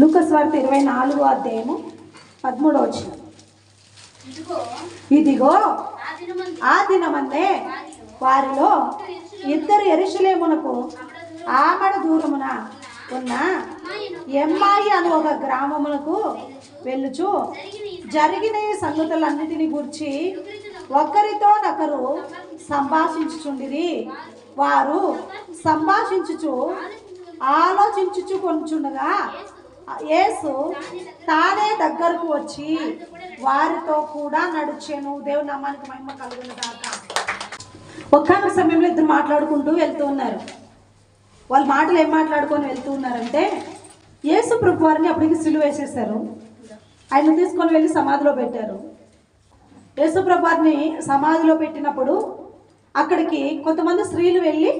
లూకస్ వార్త ఇరవై నాలుగో అధ్యాయము పదమూడో వచ్చిన ఇదిగో ఆ దినమందు వారిలో ఇద్దరు ఎరుషలేమునకు ఆమడ దూరమున ఉన్న ఎమ్మాయి అను ఒక గ్రామమునకు వెళ్ళుచు. జరిగిన సంగతులన్నిటిని గూర్చి ఒకరితో ఒకరు సంభాషించుచుండిరి. వారు సంభాషించుచు ఆలోచించుచు కొంచుండగా యేసు తానే దగ్గరకు వచ్చి వారితో కూడా నడిచాను. దేవుని నామానికి మహిమ కలుగును కాక ఒక్కొక్క సమయంలో ఇద్దరు మాట్లాడుకుంటూ వెళ్తూ ఉన్నారు. వాళ్ళ మాటలు ఏం మాట్లాడుకొని వెళ్తూ ఉన్నారంటే యేసు ప్రభు వారిని అప్పటికి సిలువ వేసేసారు ఆయన తీసుకొని వెళ్ళి సమాధిలో పెట్టారు. యేసు ప్రభు వారిని సమాధిలో పెట్టినప్పుడు అక్కడికి కొంతమంది స్త్రీలు వెళ్ళి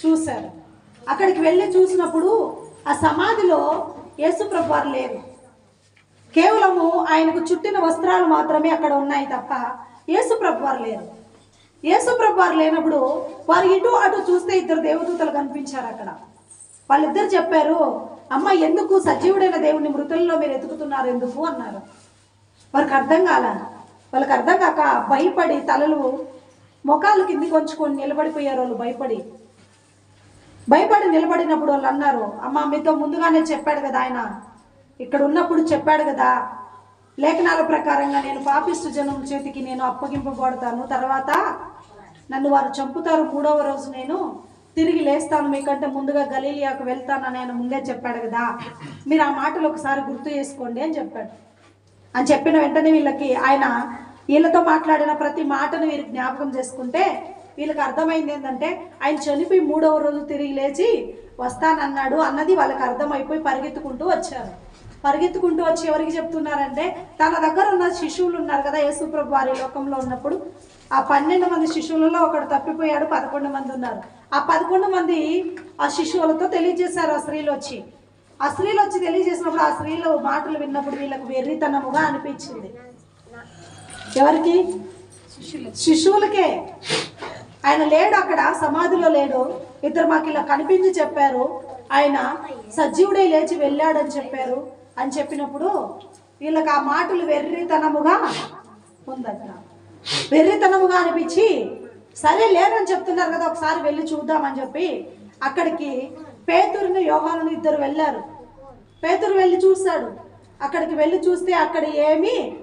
చూశారు. అక్కడికి వెళ్ళి చూసినప్పుడు ఆ సమాధిలో యేసు వారు లేరు. కేవలము ఆయనకు చుట్టిన వస్త్రాలు మాత్రమే అక్కడ ఉన్నాయి తప్ప యేసు వారు లేరు. యేసు వారు లేనప్పుడు వారు ఇటు అటు చూస్తే ఇద్దరు దేవదూతలు కనిపించారు అక్కడ. వాళ్ళిద్దరు చెప్పారు అమ్మ ఎందుకు సజీవుడైన దేవుని మృతుల్లో మీరు ఎతుకుతున్నారు ఎందుకు? అన్నారు. వారికి అర్థం కాల వాళ్ళకి అర్థం కాక భయపడి తలలు ముఖాలు కిందికి వంచుకొని నిలబడిపోయారు వాళ్ళు భయపడి. భయపడి నిలబడినప్పుడు వాళ్ళు అన్నారు అమ్మ మీతో ముందుగానే చెప్పాడు కదా ఆయన. ఇక్కడ ఉన్నప్పుడు చెప్పాడు కదా. లేఖనాల ప్రకారంగా నేను పాపిష్టి జనం చేతికి నేను అప్పగింపబడతాను తర్వాత నన్ను వారు చంపుతారు. మూడవ రోజు నేను తిరిగి లేస్తాను. మీకంటే ముందుగా గలీలియాకు వెళ్తానని ఆయన ముందే చెప్పాడు కదా. మీరు ఆ మాటలు ఒకసారి గుర్తు చేసుకోండి అని చెప్పాడు. అని చెప్పిన వెంటనే వీళ్ళకి ఆయన వీళ్ళతో మాట్లాడిన ప్రతి మాటను వీరు జ్ఞాపకం చేసుకుంటే వీళ్ళకి అర్థమైంది ఏంటంటే ఆయన చనిపోయి మూడవ రోజు తిరిగి లేచి వస్తానన్నాడు అన్నది వాళ్ళకి అర్థమైపోయి పరిగెత్తుకుంటూ వచ్చారు. పరిగెత్తుకుంటూ వచ్చి ఎవరికి చెప్తున్నారంటే తన దగ్గర ఉన్న శిశువులు ఉన్నారు కదా యేసుప్రభు వారి లోకంలో ఉన్నప్పుడు ఆ పన్నెండు మంది శిశువులలో ఒకడు తప్పిపోయాడు పదకొండు మంది ఉన్నారు. ఆ పదకొండు మంది ఆ శిశువులతో తెలియజేశారు ఆ స్త్రీలు వచ్చి. ఆ స్త్రీలు వచ్చి తెలియజేసినప్పుడు ఆ స్త్రీలు మాటలు విన్నప్పుడు వీళ్ళకు వెర్రితనముగా అనిపించింది. ఎవరికి? శిశువులకే ఆయన లేడు అక్కడ సమాధిలో లేడు. ఇద్దరు మాకు ఇలా కనిపించి చెప్పారు. ఆయన సజీవుడే లేచి వెళ్ళాడని చెప్పారు. అని చెప్పినప్పుడు వీళ్ళకి ఆ మాటలు వెర్రితనముగా ఉందట. వెర్రితనముగా అనిపించి సరే లేరని చెప్తున్నారు కదా ఒకసారి వెళ్ళి చూద్దామని చెప్పి అక్కడికి పేతురుని యోహాలను ఇద్దరు వెళ్ళారు. పేతురు వెళ్ళి చూశాడు. అక్కడికి వెళ్ళి చూస్తే అక్కడ ఏమీ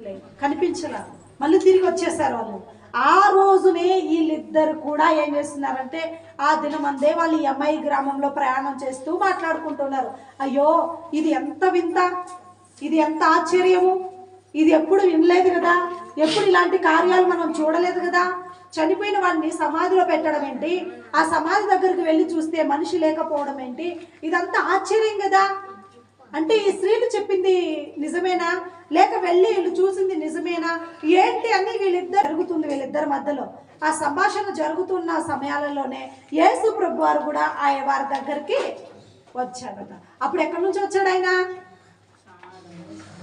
లేదు. కనిపించలా. మళ్ళీ తిరిగి వచ్చేసారు వాళ్ళు. ఆ రోజునే వీళ్ళిద్దరు కూడా ఏం చేస్తున్నారంటే ఆ దినమందే వాళ్ళు ఈ గ్రామంలో ప్రయాణం చేస్తూ మాట్లాడుకుంటున్నారు. అయ్యో ఇది ఎంత వింత ఇది ఎంత ఆశ్చర్యము ఇది ఎప్పుడు వినలేదు కదా ఎప్పుడు ఇలాంటి కార్యాలు మనం చూడలేదు కదా. చనిపోయిన వాడిని సమాధిలో పెట్టడం ఏంటి? ఆ సమాధి దగ్గరికి వెళ్ళి చూస్తే మనిషి లేకపోవడం ఏంటి? ఇదంతా ఆశ్చర్యం కదా. అంటే ఈ స్త్రీలు చెప్పింది నిజమేనా? లేక వెళ్ళి వీళ్ళు చూసింది నిజమేనా? ఏంటి అని వీళ్ళిద్దరు జరుగుతుంది వీళ్ళిద్దరి మధ్యలో. ఆ సంభాషణ జరుగుతున్న సమయాలలోనే యేసు ప్రభు వారు కూడా ఆ వారి దగ్గరికి వచ్చాడట. అప్పుడు ఎక్కడి నుంచి వచ్చాడు ఆయన?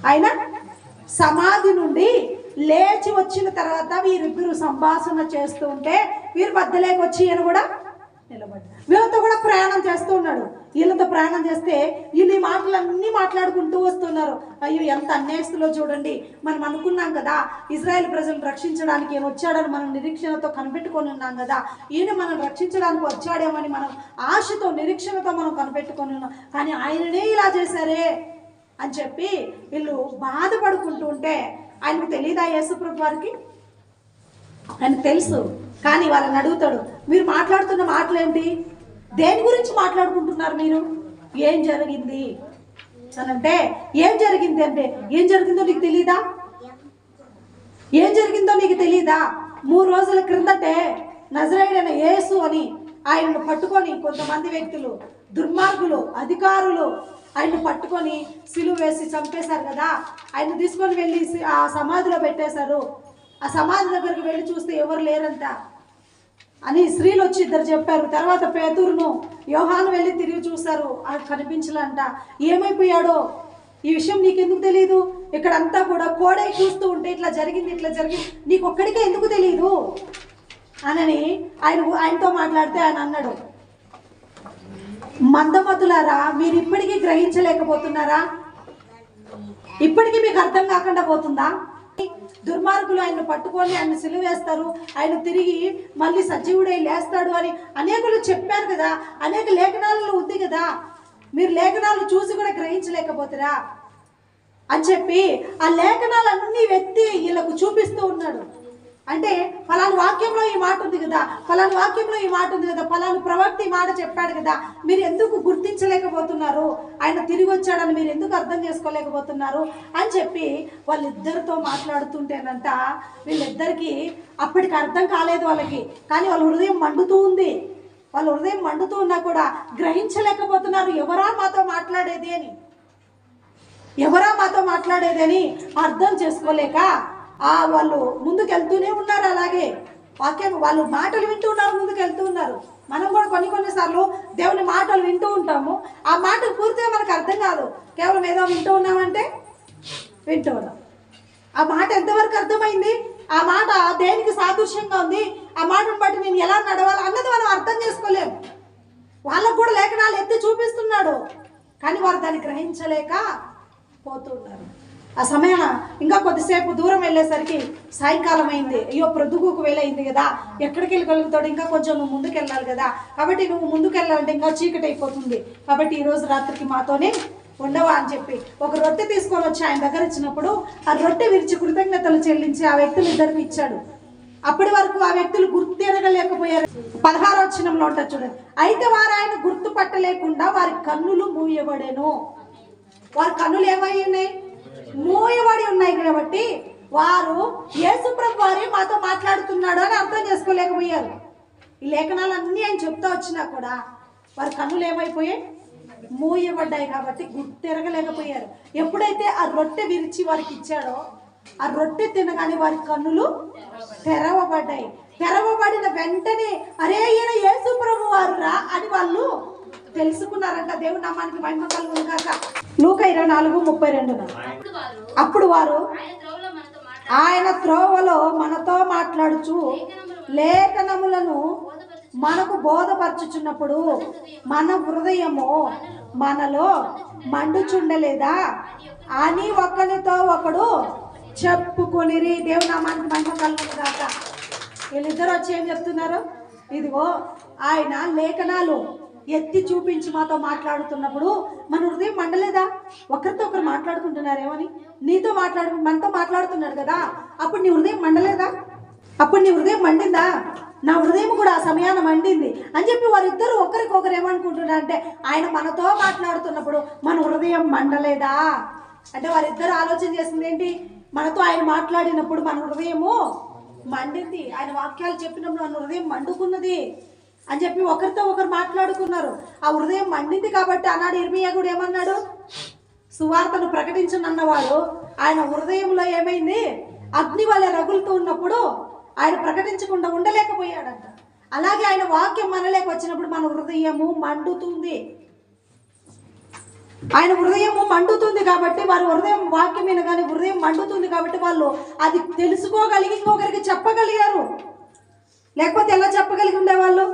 ఆయన సమాధి నుండి లేచి వచ్చిన తర్వాత వీరిద్దరు సంభాషణ చేస్తూ ఉంటే వీరు మధ్యలోకి వచ్చి ఈయన కూడా నిలబడ్డారు. వీళ్ళతో కూడా ప్రయాణం చేస్తూ ఉన్నాడు. వీళ్ళతో ప్రయాణం చేస్తే వీళ్ళు ఈ మాటలన్నీ మాట్లాడుకుంటూ వస్తున్నారు. అయ్యో ఎంత అన్యాయస్తులో చూడండి. మనం అనుకున్నాం కదా ఇజ్రాయెల్ ప్రజలను రక్షించడానికి ఈయన వచ్చాడని మనం నిరీక్షణతో కనిపెట్టుకొని ఉన్నాం కదా. ఈయన మనం రక్షించడానికి వచ్చాడేమని మనం ఆశతో నిరీక్షణతో మనం కనిపెట్టుకొని ఉన్నాం. కానీ ఆయననే ఇలా చేశారే అని చెప్పి వీళ్ళు బాధపడుకుంటూ ఉంటే ఆయనకు తెలియదా యేసుప్రభు వారికి? ఆయనకు తెలుసు. కానీ వాళ్ళని అడుగుతాడు మీరు మాట్లాడుతున్న మాటలు ఏంటి దేని గురించి మాట్లాడుకుంటున్నారు మీరు? ఏం జరిగింది? అని అంటే ఏం జరిగింది అంటే ఏం జరిగిందో నీకు తెలీదా? ఏం జరిగిందో నీకు తెలీదా? మూడు రోజుల క్రిందటే నజరేడైన యేసు అని ఆయనను పట్టుకొని కొంతమంది వ్యక్తులు దుర్మార్గులు అధికారులు ఆయన్ని పట్టుకొని సిలువ వేసి చంపేశారు కదా? ఆయన తీసుకొని వెళ్ళి ఆ సమాధిలో పెట్టేశారు. ఆ సమాధి దగ్గరికి వెళ్ళి చూస్తే ఎవరు లేరంట? అని స్త్రీలు వచ్చి ఇద్దరు చెప్పారు. తర్వాత పేదూరును యోహాను వెళ్ళి తిరిగి చూశారు. అది కనిపించలంట. ఏమైపోయాడో? ఈ విషయం నీకెందుకు తెలియదు ఇక్కడంతా కూడా కోడై చూస్తూ ఉంటే ఇట్లా జరిగింది ఇట్లా జరిగింది. నీకు ఒక్కడికే ఎందుకు తెలియదు అనని ఆయన ఆయనతో మాట్లాడితే ఆయన అన్నాడు మందమతులారా మీరు ఇప్పటికీ గ్రహించలేకపోతున్నారా? ఇప్పటికీ మీకు అర్థం కాకుండా పోతుందా? దుర్మార్గులు ఆయన పట్టుకొని ఆయన సిలువేస్తారు. ఆయన తిరిగి మళ్ళీ సజీవుడై లేస్తాడు అని అనేకులు చెప్పారు కదా. అనేక లేఖనాలలో ఉంది కదా. మీరు లేఖనాలు చూసి కూడా గ్రహించలేకపోతురా? అని చెప్పి ఆ లేఖనాలన్నీ వ్యక్తి వీళ్ళకు చూపిస్తూ ఉన్నాడు. అంటే ఫలాని వాక్యంలో ఈ మాట ఉంది కదా ఫలాని వాక్యంలో ఈ మాట ఉంది కదా ఫలాని ప్రవక్త ఈ మాట చెప్పాడు కదా మీరు ఎందుకు గుర్తించలేకపోతున్నారు? ఆయన తిరిగి వచ్చాడని మీరు ఎందుకు అర్థం చేసుకోలేకపోతున్నారు? అని చెప్పి వాళ్ళిద్దరితో మాట్లాడుతుంటేనంట వీళ్ళిద్దరికి అప్పటికి అర్థం కాలేదు వాళ్ళకి. కానీ వాళ్ళ హృదయం మండుతూ ఉంది. వాళ్ళ హృదయం మండుతూ ఉన్నా కూడా గ్రహించలేకపోతున్నారు. ఎవరా మాతో మాట్లాడేది అని? ఎవరా మాతో మాట్లాడేది అని అర్థం చేసుకోలేక వాళ్ళు ముందుకెళ్తూనే ఉన్నారు అలాగే. వాక్యం వాళ్ళు మాటలు వింటూ ఉన్నారు ముందుకెళ్తూ ఉన్నారు. మనం కూడా కొన్ని కొన్నిసార్లు దేవుని మాటలు వింటూ ఉంటాము. ఆ మాటలు పూర్తిగా మనకు అర్థం కాదు. కేవలం ఏదో వింటూ ఉన్నామంటే వింటూ ఉన్నాం. ఆ మాట ఎంతవరకు అర్థమైంది? ఆ మాట దేనికి సాదృశ్యంగా ఉంది? ఆ మాటను బట్టి నేను ఎలా నడవాలి అన్నది మనం అర్థం చేసుకోలేము వాళ్ళకు కూడా లేఖనాలు ఎత్తి చూపిస్తున్నాడు. కానీ వారు దాన్ని గ్రహించలేక పోతున్నారు ఆ సమయాన ఇంకా కొద్దిసేపు దూరం వెళ్ళేసరికి సాయంకాలం అయింది. అయ్యో ప్రొద్దుగుకు వేలైంది కదా. ఎక్కడికి వెళ్ళగలుగుతాడు ఇంకా కొంచెం నువ్వు ముందుకు వెళ్ళాలి కదా. కాబట్టి నువ్వు ముందుకు వెళ్ళాలంటే ఇంకా చీకటి అయిపోతుంది కాబట్టి ఈరోజు రాత్రికి మాతోనే ఉండవా అని చెప్పి ఒక రొట్టె తీసుకొని వచ్చి ఆయన దగ్గర ఇచ్చినప్పుడు ఆ రొట్టె విరిచి కృతజ్ఞతలు చెల్లించి ఆ వ్యక్తులు ఇద్దరికి ఇచ్చాడు. అప్పటి వరకు ఆ వ్యక్తులు గుర్తెరగలేకపోయారు పదహారు వచ్చినంలో ఉంటుంది చూడండి అయితే వారు ఆయన గుర్తుపట్టలేకుండా వారి కన్నులు మూయబడేను. వారి కన్నులు ఏమై ఉన్నాయి మూయబడి ఉన్నాయి కాబట్టి వారు యేసుప్రభు వారే మాతో మాట్లాడుతున్నాడు అని అర్థం చేసుకోలేకపోయారు. ఈ లేఖనాలన్నీ ఆయన చెప్తా వచ్చినా కూడా వారి కన్నులు ఏమైపోయాయి? మూయబడ్డాయి కాబట్టి గుర్తెరగలేకపోయారు. ఎప్పుడైతే ఆ రొట్టె విరిచి వారికి ఇచ్చాడో ఆ రొట్టె తినగానే వారి కన్నులు తెరవబడ్డాయి. తెరవబడిన వెంటనే అరే ఈయన యేసు ప్రభు అని వాళ్ళు తెలుసుకున్నారంట దేవుడు నామానికి మహిమ కలుగును కాక లూక ఇరవై నాలుగు ముప్పై రెండున. అప్పుడు వారు ఆయన త్రోవలో మనతో మాట్లాడుచు లేఖనములను మనకు బోధపరచుచున్నప్పుడు మన హృదయము మనలో మండుచుండలేదా? అని ఒకరితో ఒకడు చెప్పుకొనిరి దేవు నామానికి మహిమ కలుగును కాక వీళ్ళిద్దరు వచ్చి ఏం చెప్తున్నారు? ఇదిగో ఆయన లేఖనాలు ఎత్తి చూపించి మాతో మాట్లాడుతున్నప్పుడు మన హృదయం మండలేదా? ఒకరితో ఒకరు మాట్లాడుకుంటున్నారేమని? నీతో మాట్లాడు మనతో మాట్లాడుతున్నాడు కదా అప్పుడు నీ హృదయం మండలేదా? అప్పుడు నీ హృదయం మండిందా? నా హృదయం కూడా ఆ సమయాన మండింది అని చెప్పి వారిద్దరు ఒకరికొకరు ఏమనుకుంటున్నారంటే ఆయన మనతో మాట్లాడుతున్నప్పుడు మన హృదయం మండలేదా? అంటే వారిద్దరు ఆలోచన చేసింది ఏంటి? మనతో ఆయన మాట్లాడినప్పుడు మన హృదయము మండింది. ఆయన వాక్యాలు చెప్పినప్పుడు మన హృదయం మండుకున్నది. అని చెప్పి ఒకరితో ఒకరు మాట్లాడుకున్నారు. ఆ హృదయం మండింది కాబట్టి అన్నాడు ఇర్మియా కూడా ఏమన్నాడు? సువార్తను ప్రకటించనన్నవాడు. ఆయన హృదయంలో ఏమైంది? అగ్ని వల్ల రగులుతూ ఉన్నప్పుడు ఆయన ప్రకటించకుండా ఉండలేకపోయాడంట. అలాగే ఆయన వాక్యం మనలేక వచ్చినప్పుడు మన హృదయము మండుతుంది. ఆయన హృదయము మండుతుంది కాబట్టి వారి హృదయం వాక్యమైన కానీ హృదయం మండుతుంది కాబట్టి వాళ్ళు అది తెలుసుకోగలిగి ఇంకొకరికి చెప్పగలిగారు. లేకపోతే ఎలా చెప్పగలిగి ఉండేవాళ్ళు?